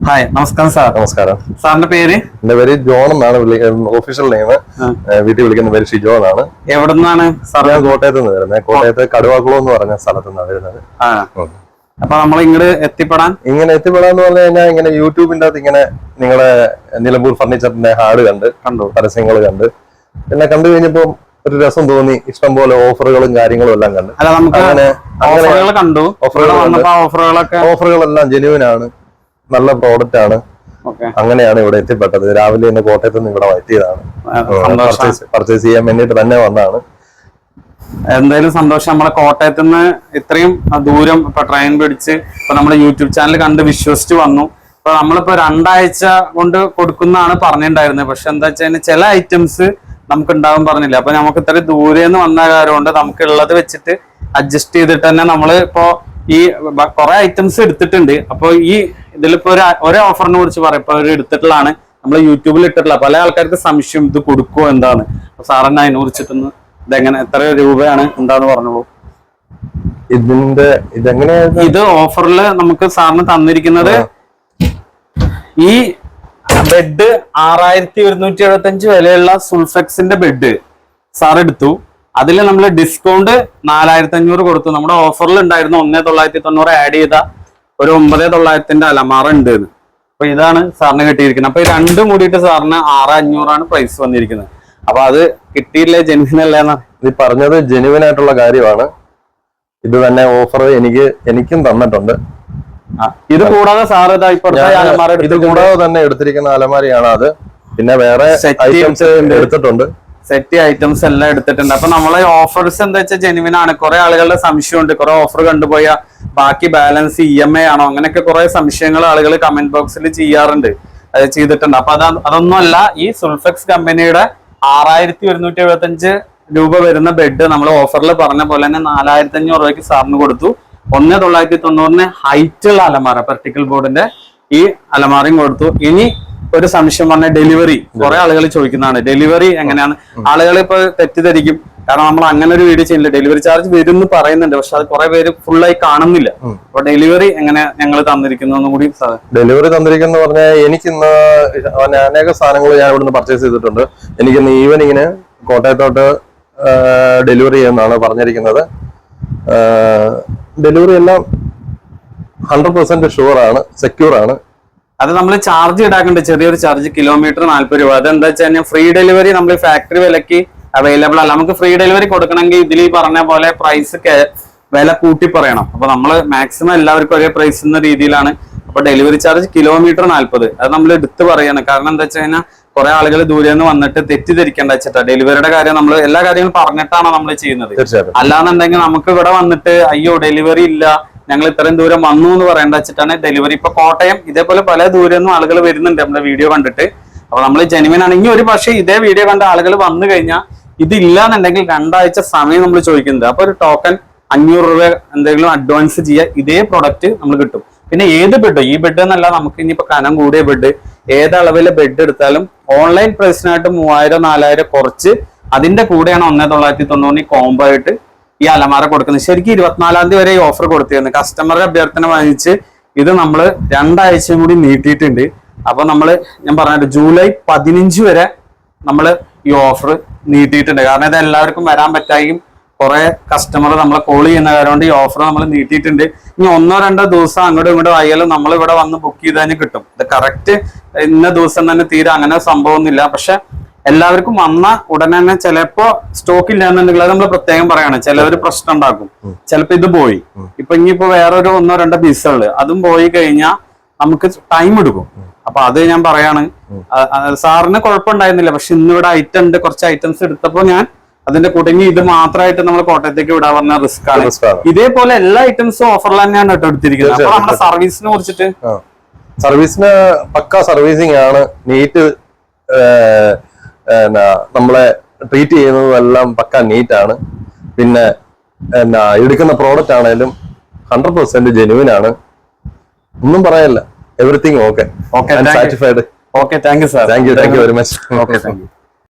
Hi നമസ്കാരം sir. നമസ്കാരം. സാറിന്റെ പേര്? എന്റെ പേര് ജോൺ എന്നാണ് ഓഫീഷ്യൽ നെയിം വീട്ടിൽ വിളിക്കുന്ന പേര് ഷിജോ എന്നാണ്. എവിടെ നിന്നാണ് സാർ? ഞാൻ കോട്ടയത്ത് നിന്ന് വരുന്നത് കോട്ടയത്ത് കടുവാക്കുളം എന്ന് പറഞ്ഞ സ്ഥലത്ത് നിന്നാണ് വരുന്നത്. അപ്പൊ നമ്മൾ ഇങ്ങോട്ട് എത്തിപ്പെടാൻ? ഇങ്ങനെ എത്തിപ്പെടാന്ന് പറഞ്ഞു കഴിഞ്ഞാൽ ഇങ്ങനെ യൂട്യൂബിന്റെ അകത്ത് ഇങ്ങനെ നിങ്ങളെ നിലമ്പൂർ ഫർണിച്ചറിന്റെ ഹാഡ് കണ്ട് കണ്ടു. പരസ്യങ്ങൾ കണ്ട്. പിന്നെ കണ്ടു കഴിഞ്ഞപ്പോ ഒരു രസം തോന്നി. ഇഷ്ടം പോലെ ഓഫറുകളും കാര്യങ്ങളും എല്ലാം കണ്ടു. അല്ല നമുക്ക് അങ്ങനെ ഓഫറുകൾ കണ്ടു. ഓഫറുകൾ ഓഫറുകളൊക്കെ ഓഫറുകളെല്ലാം ജെന്യൂൻ ആണ്. നല്ല പ്രോഡക്റ്റ് ആണ്. അങ്ങനെയാണ് ഇവിടെ എത്തിപ്പെട്ടത്. രാവിലെ തന്നെ കോട്ടയത്ത് നിന്ന് ഇവിടെ എത്തിയതാണ്. പർച്ചേസ് ചെയ്യാൻ വേണ്ടിട്ട് തന്നെ വന്നതാണ്. എന്തായാലും സന്തോഷം. നമ്മളെ കോട്ടയത്ത് നിന്ന് ഇത്രയും ദൂരം ഇപ്പൊ ട്രെയിൻ പിടിച്ച് ഇപ്പൊ നമ്മുടെ യൂട്യൂബ് ചാനൽ കണ്ട് വിശ്വസിച്ച് വന്നു. ഇപ്പൊ നമ്മളിപ്പോ രണ്ടാഴ്ച കൊണ്ട് കൊടുക്കുന്നതാണ് പറഞ്ഞിട്ടുണ്ടായിരുന്നത് പക്ഷെ എന്താ വെച്ചാൽ ചില ഐറ്റംസ് നമുക്ക് ഉണ്ടാവും പറഞ്ഞില്ല. അപ്പൊ നമുക്ക് ഇത്ര ദൂരെ നിന്ന് വന്ന കാര്യം കൊണ്ട് നമുക്ക് ഉള്ളത് വെച്ചിട്ട് അഡ്ജസ്റ്റ് ചെയ്തിട്ട് തന്നെ നമ്മൾ ഇപ്പോ ഈ കൊറേ കുറെ ഐറ്റംസ് എടുത്തിട്ടുണ്ട്. അപ്പൊ ഈ ഇതിലിപ്പോ ഒരു ഒരേ ഓഫറിനെ കുറിച്ച് പറയാം. ഇപ്പൊ ഒരു എടുത്തിട്ടുള്ളതാണ്. നമ്മൾ യൂട്യൂബിൽ ഇട്ടിട്ടുള്ള. പല ആൾക്കാർക്ക് സംശയം ഇത് കൊടുക്കുമോ എന്താണ്? അപ്പൊ സാറിന് അതിനെ കുറിച്ചിട്ടൊന്ന് ഇതെങ്ങനെ എത്ര രൂപയാണ് എന്താന്ന് പറഞ്ഞോളൂ ഇതിന്റെ ഇതെങ്ങനെയായിരുന്നു? ഇത് ഓഫറിൽ നമുക്ക് സാറിന് തന്നിരിക്കുന്നത് ഈ ബെഡ് ആറായിരത്തി ഒരുന്നൂറ്റി എഴുപത്തി അഞ്ച് വിലയുള്ള സുൾഫെക്സിന്റെ ബെഡ് സാർ എടുത്തു. അതിൽ നമ്മൾ ഡിസ്കൗണ്ട് നാലായിരത്തി അഞ്ഞൂറ് കൊടുത്തു. നമ്മുടെ ഓഫറിൽ ഉണ്ടായിരുന്ന ഒന്നേ തൊള്ളായിരത്തി തൊണ്ണൂറ് ആഡ് ചെയ്ത ഒരു ഒമ്പത് തൊള്ളായിരത്തിന്റെ അലമാറ ഉണ്ട്. അപ്പൊ ഇതാണ് സാറിന് കിട്ടിയിരിക്കുന്നത്. അപ്പൊ രണ്ട് കൂടിയിട്ട് സാറിന് ആറ് അഞ്ഞൂറാണ് പ്രൈസ് വന്നിരിക്കുന്നത്. അപ്പൊ അത് കിട്ടിയില്ലേ ജെന്വിനല്ലേ എന്നാ? ഇത് പറഞ്ഞത് ജെനുവിൻ ആയിട്ടുള്ള കാര്യമാണ്. ഇത് തന്നെ ഓഫർ എനിക്ക് എനിക്കും തന്നിട്ടുണ്ട്. ഇത് കൂടാതെ അലമാര ഇത് കൂടാതെ തന്നെ എടുത്തിരിക്കുന്ന അലമാരിയാണ് അത്. പിന്നെ വേറെ ഐറ്റംസ് എടുത്തിട്ടുണ്ട്. സെറ്റ് ഐറ്റംസ് എല്ലാം എടുത്തിട്ടുണ്ട്. അപ്പൊ നമ്മളെ ഓഫേഴ്സ് എന്താ വെച്ചാൽ ജെനുവിൻ ആണ്. കുറെ ആളുകളുടെ സംശയമുണ്ട്. കുറെ ഓഫർ കണ്ടുപോയ ബാക്കി ബാലൻസ് ഇ എം ഐ ആണോ? അങ്ങനെയൊക്കെ കുറെ സംശയങ്ങൾ ആളുകൾ കമന്റ് ബോക്സിൽ ചെയ്യാറുണ്ട്. അത് ചെയ്തിട്ടുണ്ട്. അപ്പൊ അതാ അതൊന്നുമല്ല ഈ സുൾഫെക്സ് കമ്പനിയുടെ ആറായിരത്തി ഒരുന്നൂറ്റി എഴുപത്തി അഞ്ച് രൂപ വരുന്ന ബെഡ് നമ്മൾ ഓഫറിൽ പറഞ്ഞ പോലെ തന്നെ നാലായിരത്തി അഞ്ഞൂറ് രൂപയ്ക്ക് സാറിന് കൊടുത്തു. ഒന്ന് തൊള്ളായിരത്തി തൊണ്ണൂറിന് ഹൈറ്റുള്ള അലമാര പെർട്ടിക്കൽ ബോർഡിന്റെ ഈ അലമാറയും കൊടുത്തു. ഇനി ഒരു സംശയം പറഞ്ഞ ഡെലിവറി കുറെ ആളുകൾ ചോദിക്കുന്നതാണ്. ഡെലിവറി എങ്ങനെയാണ്? ആളുകൾ ഇപ്പൊ തെറ്റിദ്ധരിക്കും. കാരണം നമ്മൾ അങ്ങനെ ഒരു വീഡിയോ ചെയ്യുന്നില്ല. ഡെലിവറി ചാർജ് വരും എന്ന് പറയുന്നുണ്ട്. പക്ഷെ അത് കുറെ പേര് ഫുള്ളായി കാണുന്നില്ല. അപ്പൊ ഡെലിവറി എങ്ങനെ ഞങ്ങൾ തന്നിരിക്കുന്നു കൂടി ഡെലിവറി തന്നിരിക്കുന്ന പറഞ്ഞാൽ എനിക്ക് ഇന്ന് അനേക സാധനങ്ങൾ ഞാൻ ഇവിടുന്ന് പർച്ചേസ് ചെയ്തിട്ടുണ്ട്. എനിക്ക് എനിക്കിന്ന് ഈവനിങ്ങിന് കോട്ടയത്തോട്ട് ഡെലിവറി ചെയ്യുന്നതാണ് പറഞ്ഞിരിക്കുന്നത്. ഡെലിവറി എല്ലാം ഹൺഡ്രഡ് പെർസെന്റ് ഷുവർ ആണ് സെക്യൂർ ആണ്. അത് നമ്മൾ ചാർജ് ഈടാക്കേണ്ട ചെറിയൊരു ചാർജ് കിലോമീറ്റർ നാല്പത് രൂപ. അതെന്താ വെച്ച് കഴിഞ്ഞാൽ ഫ്രീ ഡെലിവറി നമ്മൾ ഫാക്ടറി വിലക്ക് അവൈലബിൾ അല്ല. നമുക്ക് ഫ്രീ ഡെലിവറി കൊടുക്കണമെങ്കിൽ ഇതിൽ ഈ പറഞ്ഞ പോലെ പ്രൈസ് വില കൂട്ടി പറയണം. അപ്പൊ നമ്മൾ മാക്സിമം എല്ലാവർക്കും ഒരേ പ്രൈസ് എന്ന രീതിയിലാണ് അപ്പൊ ഡെലിവറി ചാർജ് കിലോമീറ്റർ നാല്പത്. അത് നമ്മൾ എടുത്ത് പറയാണ്. കാരണം എന്താ വെച്ച് കഴിഞ്ഞാൽ കുറെ ആളുകൾ ദൂരെ നിന്ന് വന്നിട്ട് തെറ്റിദ്ധരിക്കേണ്ട വെച്ചിട്ടാ. ഡെലിവറിയുടെ കാര്യം നമ്മൾ എല്ലാ കാര്യങ്ങളും പറഞ്ഞിട്ടാണ് നമ്മൾ ചെയ്യുന്നത്. അല്ലാന്നുണ്ടെങ്കിൽ നമുക്ക് ഇവിടെ വന്നിട്ട് അയ്യോ ഡെലിവറി ഇല്ല. ഞങ്ങൾ ഇത്രയും ദൂരം വന്നു എന്ന് പറയേണ്ട വെച്ചിട്ടാണ് ഡെലിവറി ഇപ്പൊ കോട്ടയം ഇതേപോലെ പല ദൂരം നിന്നും ആളുകൾ വരുന്നുണ്ട് നമ്മുടെ വീഡിയോ കണ്ടിട്ട്. അപ്പൊ നമ്മൾ ജെനുവിൻ ആണെങ്കിൽ ഒരു പക്ഷേ ഇതേ വീഡിയോ കണ്ട ആളുകൾ വന്നു കഴിഞ്ഞാൽ ഇതില്ല എന്നുണ്ടെങ്കിൽ രണ്ടാഴ്ച സമയം നമ്മൾ ചോദിക്കുന്നത് അപ്പൊ ഒരു ടോക്കൺ അഞ്ഞൂറ് രൂപ എന്തെങ്കിലും അഡ്വാൻസ് ചെയ്യുക ഇതേ പ്രൊഡക്റ്റ് നമ്മൾ കിട്ടും. പിന്നെ ഏത് ബെഡ് ഈ ബെഡ് എന്നല്ല നമുക്ക് ഇനിയിപ്പോ കനം കൂടിയ ബെഡ് ഏത് അളവിലെ ബെഡ് എടുത്താലും ഓൺലൈൻ പ്രൈസിനായിട്ട് മൂവായിരം നാലായിരം കുറച്ച് അതിന്റെ കൂടെയാണ് ഒന്നേ തൊള്ളായിരത്തി തൊണ്ണൂറിന് കോംബോ ആയിട്ട് ഈ അലമാര കൊടുക്കുന്നത്. ശരിക്കും ഇരുപത്തിനാലാം തീയതി വരെ ഈ ഓഫർ കൊടുത്തിരുന്നു. കസ്റ്റമറുടെ അഭ്യർത്ഥന വാങ്ങിച്ച് ഇത് നമ്മൾ രണ്ടാഴ്ചയും കൂടി നീട്ടിയിട്ടുണ്ട്. അപ്പൊ നമ്മൾ ഞാൻ പറഞ്ഞിട്ട് ജൂലൈ പതിനഞ്ച് വരെ നമ്മൾ ഈ ഓഫർ നീട്ടിയിട്ടുണ്ട്. കാരണം ഇത് എല്ലാവർക്കും വരാൻ പറ്റായും കുറെ കസ്റ്റമർ നമ്മളെ കോൾ ചെയ്യുന്ന കാര്യം കൊണ്ട് ഈ ഓഫർ നമ്മൾ നീട്ടിയിട്ടുണ്ട്. ഇനി ഒന്നോ രണ്ടോ ദിവസം അങ്ങോട്ടും ഇങ്ങോട്ടും ആയാലും നമ്മൾ ഇവിടെ വന്ന് ബുക്ക് ചെയ്ത് കിട്ടും. ഇത് കറക്റ്റ് ഇന്ന ദിവസം തന്നെ തീരെ അങ്ങനെ സംഭവമൊന്നുമില്ല. പക്ഷെ എല്ലാവർക്കും വന്ന ഉടനെ തന്നെ ചിലപ്പോ സ്റ്റോക്ക് ഇല്ല എന്നുണ്ടെങ്കിൽ അത് നമ്മൾ പ്രത്യേകം പറയണം. ചിലവർ പ്രശ്നം ഉണ്ടാക്കും. ചിലപ്പോ ഇത് പോയി. ഇപ്പൊ ഇനിയിപ്പോ വേറൊരു ഒന്നോ രണ്ടോ പീസുകൾ അതും പോയി കഴിഞ്ഞാൽ നമുക്ക് ടൈം എടുക്കും. അപ്പൊ അത് ഞാൻ പറയാണ്. സാറിന് കുഴപ്പമുണ്ടായിരുന്നില്ല. പക്ഷെ ഇന്ന് ഇവിടെ ഐറ്റം ഉണ്ട്. കുറച്ച് ഐറ്റംസ് എടുത്തപ്പോ ഞാൻ അതിന്റെ കൂടെ ഇനി ഇത് മാത്രമായിട്ട് നമ്മൾ കോട്ടയത്തേക്ക് വിടാൻ പറഞ്ഞ റിസ്ക് ആണ്. ഇതേപോലെ എല്ലാ ഐറ്റംസും ഓഫറിൽ തന്നെയാണ് കേട്ടോ എടുത്തിരിക്കുന്നത്. അപ്പൊ നമ്മുടെ സർവീസിനെ കുറിച്ചിട്ട്. സർവീസിന് പക്ക സർവീസിംഗ് ആണ്. നീറ്റ് നമ്മളെ ട്രീറ്റ് ചെയ്യുന്നതെല്ലാം പക്ക നീറ്റ് ആണ്. പിന്നെ എന്നാ എടുക്കുന്ന പ്രോഡക്റ്റ് ആണെങ്കിലും ഹൺഡ്രഡ് പെർസെന്റ് ജെനുവിൻ ആണ്. ഒന്നും പറയല്ല. Everything okay satisfied okay thank you sir thank you thank you very much okay thank you